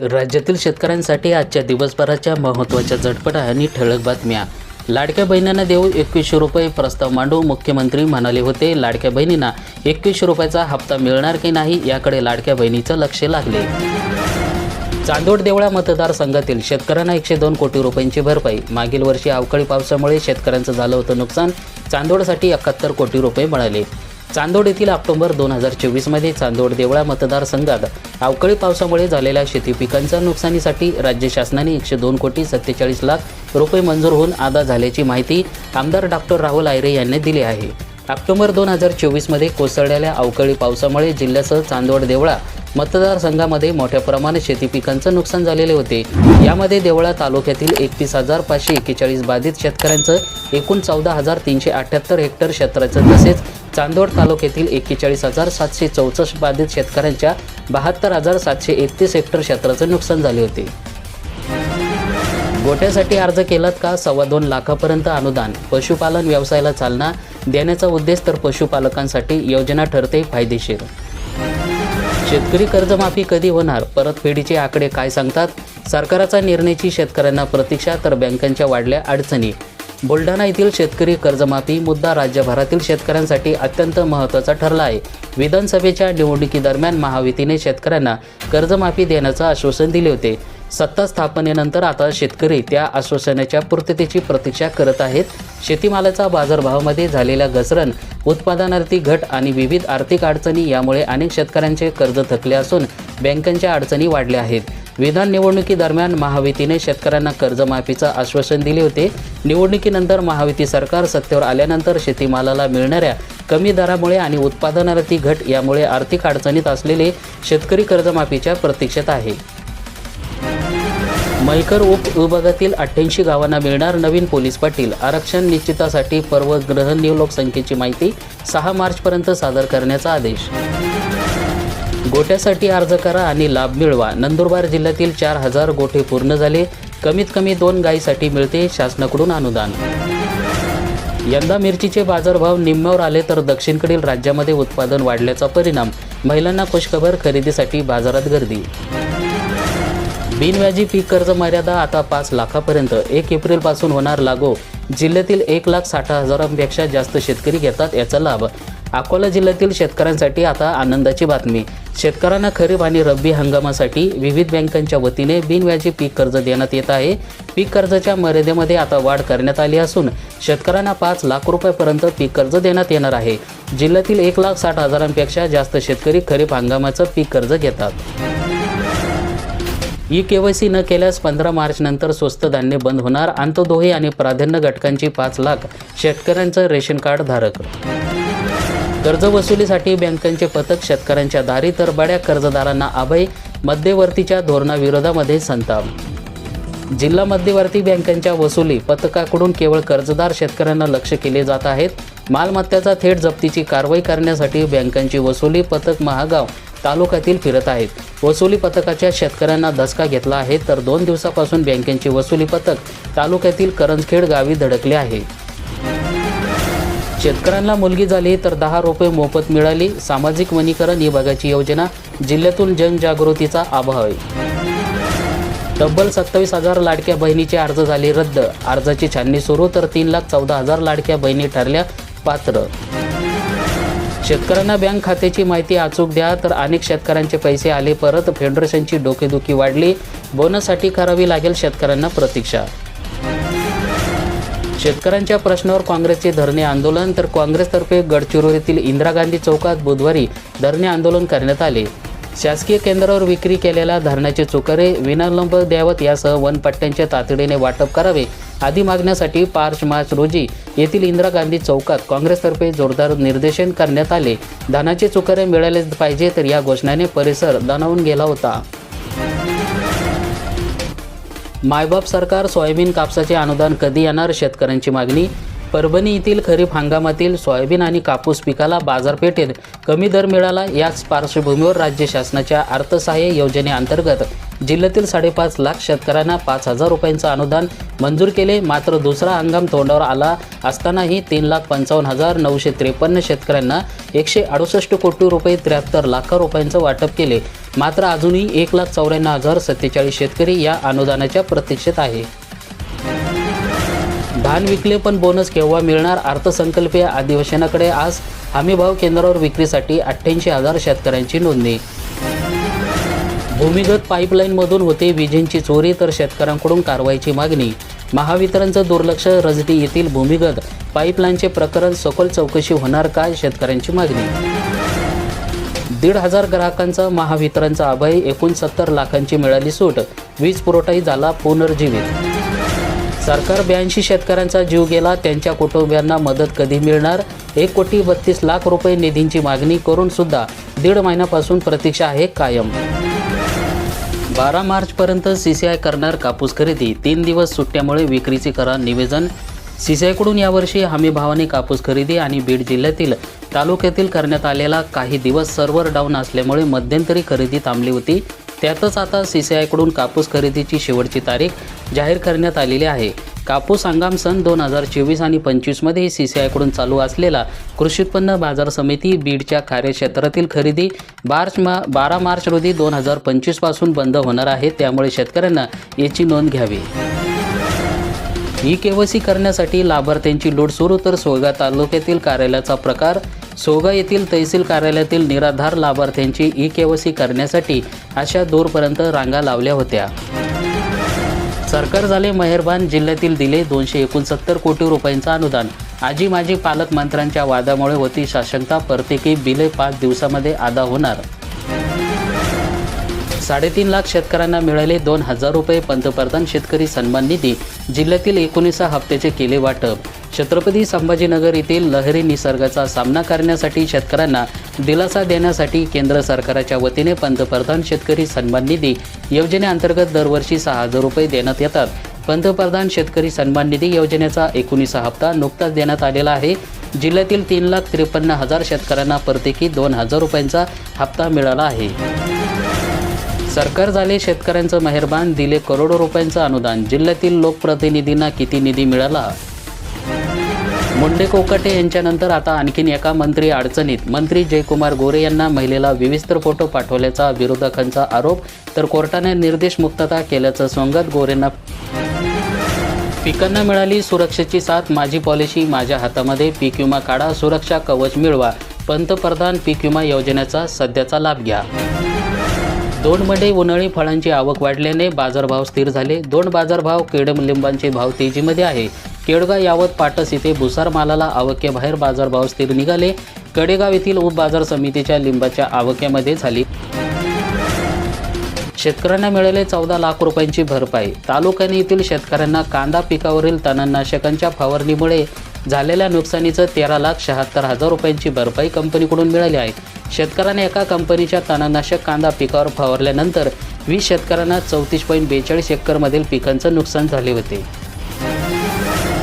राज्यातील शेतकऱ्यांसाठी आजच्या दिवसभराच्या महत्त्वाच्या झटपट आणि ठळक बातम्या. लाडक्या बहिणींना देऊ एकवीसशे रुपये प्रस्ताव मांडू मुख्यमंत्री म्हणाले होते लाडक्या बहिणींना एकवीसशे रुपयाचा हप्ता मिळणार की नाही याकडे लाडक्या बहिणीचं लक्ष लागले. चांदोड देवळा मतदारसंघातील शेतकऱ्यांना एकशे दोन कोटी रुपयांची भरपाई. मागील वर्षी अवकाळी पावसामुळे शेतकऱ्यांचं झालं होतं नुकसान. चांदोडसाठी एकाहत्तर कोटी रुपये मिळाले. चांदोड येथील ऑक्टोबर दोन हजार चोवीसमध्ये चांदोड देवळा मतदारसंघात अवकाळी पावसामुळे झालेल्या शेती पिकांच्या नुकसानीसाठी राज्य शासनाने एकशे दोन कोटी सत्तेचाळीस लाख रुपये मंजूर होऊन अदा झाल्याची माहिती आमदार डॉक्टर राहुल आयरे यांनी दिली आहे. ऑक्टोबर दोन हजार चोवीसमध्ये कोसळलेल्या अवकाळी पावसामुळे जिल्ह्यासह चांदवड देवळा मतदारसंघामध्ये मोठ्या प्रमाणात शेती पिकांचं नुकसान झालेले होते. यामध्ये देवळा तालुक्यातील एकतीस हजार पाचशे एक्केचाळीस बाधित शेतकऱ्यांचं एकूण चौदा हजार तीनशे अठ्ठ्याहत्तर हेक्टर क्षेत्राचं तसेच चांदोड तालुक्यातील एक्केचाळीस हजार सातशे चौसष्ट बाधित शेतकऱ्यांच्या बहात्तर हजार सातशे एकतीस हेक्टर क्षेत्राचं नुकसान झाले होते. गोट्यासाठी अर्ज केलात का? सव्वा दोन लाखापर्यंत अनुदान. पशुपालन व्यवसायाला चालना देण्याचा उद्देश तर पशुपालकांसाठी योजना ठरते फायदेशीर. शेतकरी कर्जमाफी कधी होणार? परतफेडीचे आकडे काय सांगतात? सरकाराचा निर्णयाची शेतकऱ्यांना प्रतीक्षा तर बँकांच्या वाढल्या अडचणी. बुलढाणा येथील शेतकरी कर्जमाफी मुद्दा राज्यभरातील शेतकऱ्यांसाठी अत्यंत महत्त्वाचा ठरला आहे. विधानसभेच्या निवडणुकीदरम्यान महायुतीने शेतकऱ्यांना कर्जमाफी देण्याचं आश्वासन दिले होते. सत्ता स्थापनेनंतर आता शेतकरी त्या आश्वासनाच्या पूर्ततेची प्रतीक्षा करत आहेत. शेतीमालाचा बाजारभावामध्ये झालेल्या घसरण उत्पादनार्थी घट आणि विविध आर्थिक अडचणी यामुळे अनेक शेतकऱ्यांचे कर्ज थकले असून बँकांच्या अडचणी वाढल्या आहेत. विधान निवडणुकीदरम्यान महायुतीने शेतकऱ्यांना कर्जमाफीचं आश्वासन दिले होते. निवडणुकीनंतर महायुती सरकार सत्तेवर आल्यानंतर शेतीमालाला मिळणाऱ्या कमी दरामुळे आणि उत्पादनारती घट यामुळे आर्थिक अडचणीत असलेले शेतकरी कर्जमाफीच्या प्रतीक्षेत आहे. मैकर उप विभागातील अठ्ठ्याऐंशी गावांना मिळणार नवीन पोलीस पाटील. आरक्षण निश्चितासाठी पर्व ग्रहण लोकसंख्येची माहिती सहा मार्चपर्यंत सादर करण्याचा आदेश. गोट्यासाठी अर्ज करा आणि लाभ मिळवा. नंदुरबार जिल्ह्यातील चार हजार गोठे पूर्ण झाले. कमीत कमी दोन गायीसाठी मिळते शासनाकडून अनुदान. यंदा मिरचीचे बाजारभाव निम्म्यावर आले तर दक्षिणकडील राज्यामध्ये उत्पादन वाढल्याचा परिणाम. महिलांना खुशखबर खरेदीसाठी बाजारात गर्दी. बिनव्याजी पीक कर्ज मर्यादा आता पाच लाखापर्यंत. एक एप्रिलपासून होणार लागू. जिल्ह्यातील एक लाख साठ हजारांपेक्षा जास्त शेतकरी घेतात याचा लाभ. अकोला जिल्ह्यातील शेतकऱ्यांसाठी आता आनंदाची बातमी. शेतकऱ्यांना खरीप आणि रब्बी हंगामासाठी विविध बँकांच्या वतीने बिनव्याजी पीक कर्ज देण्यात येत आहे. पीक कर्जाच्या मर्यादेमध्ये आता वाढ करण्यात आली असून शेतकऱ्यांना पाच लाख रुपयापर्यंत पीक कर्ज देण्यात येणार आहे. जिल्ह्यातील एक लाख साठ हजारांपेक्षा जास्त शेतकरी खरीप हंगामाचं पीक कर्ज घेतात. ई के वाय सी न केल्यास पंधरा मार्चनंतर स्वस्त धान्य बंद होणार अंतदोही आणि प्राधान्य घटकांची पाच लाख शेतकऱ्यांचं रेशन कार्ड धारक कर्ज वसुलीसाठी बँकांचे पथक शेतकऱ्यांच्या दारी तर बड्या कर्जदारांना अभय मध्यवर्तीच्या धोरणाविरोधामध्ये संताप. जिल्हा मध्यवर्ती बँकांच्या वसुली पथकाकडून केवळ कर्जदार शेतकऱ्यांना लक्ष केले जात आहेत. मालमत्तेचा थेट जप्तीची कारवाई करण्यासाठी बँकांची वसुली पथक महागाव तालुक्यातील फिरत आहेत. वसुली पथकाच्या शेतकऱ्यांना धसका घेतला आहे तर दोन दिवसापासून बँकेचे वसुली पथक तालुक्यातील करंजखेड गावी धडकले आहे. शेतकऱ्यांना मुलगी झाली तर दहा रुपये मोफत मिळाली. सामाजिक वनीकरण विभागाची योजना जिल्ह्यातून जनजागृतीचा अभाव. आहे तब्बल सत्तावीस हजार लाडक्या बहिणीचे अर्ज झाले रद्द. अर्जाची छाननी सुरू तर तीन लाख चौदा हजार लाडक्या बहिणी ठरल्या पात्र. शेतकऱ्यांना बँक खात्याची माहिती अचूक द्या तर अनेक शेतकऱ्यांचे पैसे आले परत. फेडरेशनची डोकेदुखी वाढली. बोनससाठी करावी लागेल शेतकऱ्यांना प्रतीक्षा. शेतकऱ्यांच्या प्रश्नावर काँग्रेसचे धरणे आंदोलन तर काँग्रेसतर्फे गडचिरोलीतील इंदिरा गांधी चौकात बुधवारी धरणे आंदोलन करण्यात आले. शासकीय केंद्रावर विक्री केलेल्या धरणाचे चुकरे विनालंब द्यावत यासह वनपट्ट्यांचे तातडीने वाटप करावे आदी मागण्यासाठी पाच मार्च रोजी येथील इंदिरा गांधी चौकात काँग्रेसतर्फे जोरदार निर्देशन करण्यात आले. धानाचे चुकरे मिळालेच पाहिजे तर या घोषणाने परिसर दणावून गेला होता. मायबाप सरकार सोयाबीन कापसाचे अनुदान कधी येणार? शेतकऱ्यांची मागणी परभणी येथील खरीप हंगामातील सोयाबीन आणि कापूस पिकाला बाजारपेठेत कमी दर मिळाला. याच पार्श्वभूमीवर राज्य शासनाच्या अर्थसहाय्य योजनेअंतर्गत जिल्ह्यातील साडेपाच लाख शेतकऱ्यांना पाच हजार रुपयांचं अनुदान मंजूर केले. मात्र दुसरा हंगाम तोंडावर आला असतानाही तीन लाख पंचावन्न हजार नऊशे त्रेपन्न शेतकऱ्यांना एकशे अडुसष्ट कोटी रुपये त्र्याहत्तर लाख रुपयांचं वाटप केले. मात्र अजूनही एक लाख चौऱ्याण्णव हजार सत्तेचाळीस शेतकरी या अनुदानाच्या प्रतीक्षेत आहे. धान विकले पण बोनस केव्हा मिळणार? अर्थसंकल्पीय अधिवेशनाकडे आज हमीभाव केंद्रावर विक्रीसाठी अठ्ठ्याऐंशी हजार शेतकऱ्यांची नोंदणी. भूमिगत पाईपलाईनमधून होते विजेंची चोरी तर शेतकऱ्यांकडून कारवाईची मागणी. महावितरणचं दुर्लक्ष रजटी येथील भूमिगत पाईपलाईनचे प्रकरण सखोल चौकशी होणार काय शेतकऱ्यांची मागणी? दीड हजार ग्राहकांचा महावितरणचा अभय एकूण सत्तर लाखांची मिळाली सूट. वीज पुरवठाही झाला पुनर्जीवित. सरकार ब्याऐंशी शेतकऱ्यांचा जीव गेला त्यांच्या कुटुंबियांना मदत कधी मिळणार? एक कोटी बत्तीस लाख रुपये निधींची मागणी करून सुद्धा दीड महिन्यापासून प्रतीक्षा आहे कायम. बारा मार्चपर्यंत सी सी आय करणार कापूस खरेदी. तीन दिवस सुट्ट्यामुळे विक्रीचे करा निवेदन. सी सी आयकडून यावर्षी हमीभावाने कापूस खरेदी आणि बीड जिल्ह्यातील तालुक्यातील करण्यात आलेला काही दिवस सर्व्हर डाऊन असल्यामुळे मध्यंतरी खरेदी थांबली होती. त्यातच आता सी सी आयकडून कापूस खरेदीची शेवटची तारीख जाहीर करण्यात आलेली आहे. कापूस हंगाम सन दोन हजार चोवीस आणि पंचवीसमध्ये सी सी आयकडून चालू असलेला कृषी उत्पन्न बाजार समिती बीडच्या कार्यक्षेत्रातील खरेदी मार्च मा बारा मार्च रोजी दोन हजार पंचवीसपासून बंद होणार आहे. त्यामुळे शेतकऱ्यांना याची नोंद घ्यावी. ई केवसी करण्यासाठी लाभार्थ्यांची लूट सुरू तर सोयगा तालुक्यातील कार्यालयाचा प्रकार सोगा येथील तहसील कार्यालयातील निराधार लाभार्थ्यांची ई केवायसी करण्यासाठी अशा दूरपर्यंत रांगा लावल्या होत्या. सरकार झाले मेहरबान जिल्ह्यातील दिले दोनशे एकोणसत्तर कोटी रुपयांचं अनुदान. आजी माजी पालकमंत्र्यांच्या वादामुळे होती शासनता प्रत्येकी बिले पाच दिवसामध्ये अदा होणार. साडेतीन लाख शेतकऱ्यांना मिळाले दोन हजार रुपये पंतप्रधान शेतकरी सन्मान निधी. जिल्ह्यातील एकोणीसा हप्त्याचे केले वाटप. छत्रपती संभाजीनगर येथील लहरी निसर्गाचा सामना करण्यासाठी शेतकऱ्यांना दिलासा देण्यासाठी केंद्र सरकारच्या वतीने पंतप्रधान शेतकरी सन्मान निधी योजनेअंतर्गत दरवर्षी सहा हजार रुपये देण्यात येतात. पंतप्रधान शेतकरी सन्मान निधी योजनेचा एकोणीसा हप्ता नुकताच देण्यात आलेला आहे. जिल्ह्यातील तीन लाख त्रेपन्न हजार शेतकऱ्यांना प्रत्येकी दोन हजार रुपयांचा हप्ता मिळाला आहे. सरकार झाले शेतकऱ्यांचं मेहरबान दिले करोडो रुपयांचं अनुदान. जिल्ह्यातील लोकप्रतिनिधींना किती निधी मिळाला? मुंडे कोकाटे यांच्यानंतर आता आणखीन एका मंत्री अडचणीत. मंत्री जयकुमार गोरे यांना महिलेला विविस्तर फोटो पाठवल्याचा विरोधकांचा आरोप तर कोर्टाने निर्देश मुक्तता केल्याचं सांगत गोरेंना पिकांना मिळाली सुरक्षेची साथ माझी पॉलिसी माझ्या हातामध्ये पीक विमा काढा सुरक्षा कवच मिळवा. पंतप्रधान पीक विमा योजनेचा सध्याचा लाभ घ्या. दोनमध्ये उन्हाळी फळांची आवक वाढल्याने बाजारभाव स्थिर झाले. दोन बाजारभाव केडम लिंबांचे भाव तेजीमध्ये आहे. केडगाव यावत पाटस येथे भुसार मालाला आवक्याबाहेर बाजारभाव स्थिर निघाले. कडेगाव येथील उपबाजार समितीच्या लिंबाच्या आवक्यामध्ये झाली. शेतकऱ्यांना मिळाले चौदा लाख रुपयांची भरपाई. तालुक्याने येथील शेतकऱ्यांना कांदा पिकावरील तणनाशकांच्या फवारणीमुळे झालेल्या नुकसानीचं तेरा लाख शहात्तर हजार रुपयांची भरपाई कंपनीकडून मिळाली आहे. शेतकऱ्याने एका कंपनीच्या तणनाशक कांदा पिकावर फवारल्यानंतर वीस शेतकऱ्यांना चौतीस पॉईंट बेचाळीस एकरमधील पिकांचं नुकसान झाले होते.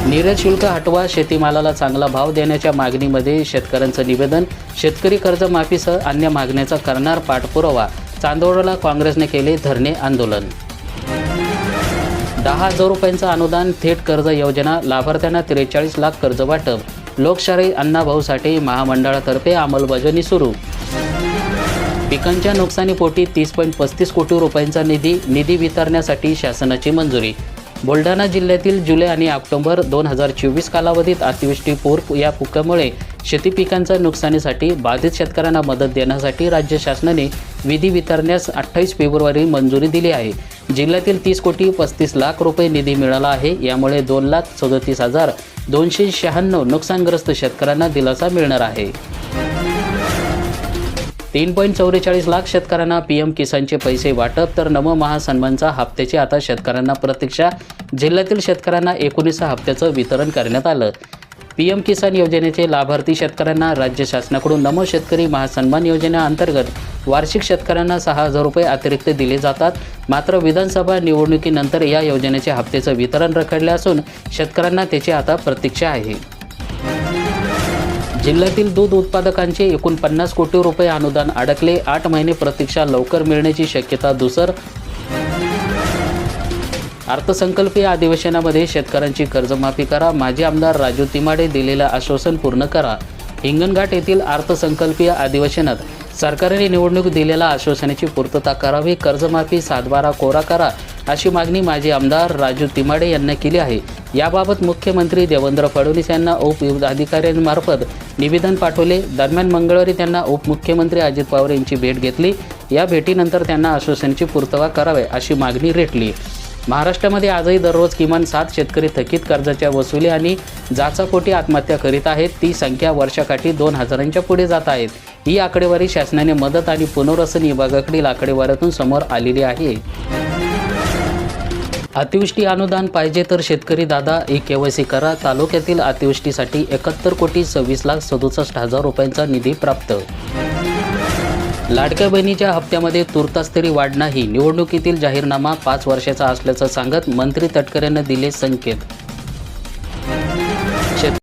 निर्यात शुल्क हटवा शेतीमालाला चांगला भाव देण्याच्या मागणीमध्ये शेतकऱ्यांचं निवेदन शेतकरी कर्जमाफीसह अन्य मागण्याचा करणार पाठपुरावा चांदोडला काँग्रेसने केले धरणे आंदोलन. दहा हजार रुपयांचं अनुदान थेट कर्ज योजना लाभार्थ्यांना त्रेचाळीस लाख कर्ज वाटप. लोकशाही अण्णाभाऊसाठी महामंडळातर्फे अंमलबजावणी सुरू. पिकांच्या नुकसानीपोटी तीस पॉईंट पस्तीस कोटी रुपयांचा निधी निधी वितरण्यासाठी शासनाची मंजुरी. बुलढाणा जिल्ह्यातील जुलै आणि ऑक्टोबर दोन हजार चोवीस कालावधीत अतिवृष्टी पूर या पुकामुळे शेती पिकांच्या नुकसानीसाठी बाधित शेतकऱ्यांना मदत देण्यासाठी राज्य शासनाने विधी वितरण्यास अठ्ठावीस फेब्रुवारी मंजुरी दिली आहे. जिल्ह्यातील तीस कोटी पस्तीस लाख रुपये निधी मिळाला आहे. यामुळे दोन लाख सदतीस हजार दोनशे शहाण्णव नुकसानग्रस्त शेतकऱ्यांना दिलासा मिळणार आहे. तीन पॉईंट चौवेचाळीस लाख शेतकऱ्यांना पी एम किसानचे पैसे वाटप तर नव महासन्मानचा हप्त्याची आता शेतकऱ्यांना प्रतीक्षा. जिल्ह्यातील शेतकऱ्यांना एकोणीसा हप्त्याचं वितरण करण्यात आलं. पी एम किसान योजनेचे लाभार्थी शेतकऱ्यांना राज्य शासनाकडून नमो शेतकरी महासन्मान योजनेअंतर्गत वार्षिक शेतकऱ्यांना सहा हजार रुपये अतिरिक्त दिले जातात. मात्र विधानसभा निवडणुकीनंतर या योजनेचे हप्त्याचं वितरण रखडले असून शेतकऱ्यांना त्याची आता प्रतीक्षा आहे. जिल्ह्यातील दूध उत्पादकांचे एकूण पन्नास कोटी रुपये अनुदान अडकले. आठ महिने प्रतीक्षा लवकर मिळण्याची शक्यता दुसर अर्थसंकल्पीय अधिवेशनामध्ये शेतकऱ्यांची कर्जमाफी करा. माजी आमदार राजू तिमाडे दिलेलं आश्वासन पूर्ण करा. हिंगणघाट येथील अर्थसंकल्पीय अधिवेशनात सरकारने निवडणूक दिलेल्या आश्वासनाची पूर्तता करावी. कर्जमाफी सातबारा कोरा करा अशी मागणी माजी आमदार राजू तिमाडे यांना केली आहे. याबाबत मुख्यमंत्री देवेंद्र फडणवीस यांना उपविधाधिकाऱ्यांमार्फत निवेदन पाठवले. दरम्यान मंगळवारी त्यांना उपमुख्यमंत्री अजित पवार यांची भेट घेतली. या भेटीनंतर त्यांना आश्वासनाची पूर्तता करावे अशी मागणी रेटली. महाराष्ट्रामध्ये आजही दररोज किमान सात शेतकरी थकीत कर्जाच्या वसुली आणि जाचापोटी आत्महत्या करीत आहेत. ती संख्या वर्षाकाठी दोन हजारांच्या पुढे जात आहेत ही आकडेवारी शासनाने मदत आणि पुनर्वसन विभागाकडील आकडेवारीतून समोर आलेली आहे. अतिवृष्टी अनुदान पाहिजे तर शेतकरी दादा ई केवायसी करा. तालुक्यातील अतिवृष्टीसाठी एकाहत्तर कोटी सव्वीस लाख सदुसष्ट हजार रुपयांचा निधी प्राप्त लाडक्या बहिणीच्या हप्त्यामध्ये तुर्तास तरी वाढ नाही. निवडणुकीतील जाहीरनामा पाच वर्षाचा असल्याचं सांगत मंत्री तटकरेंना दिले संकेत.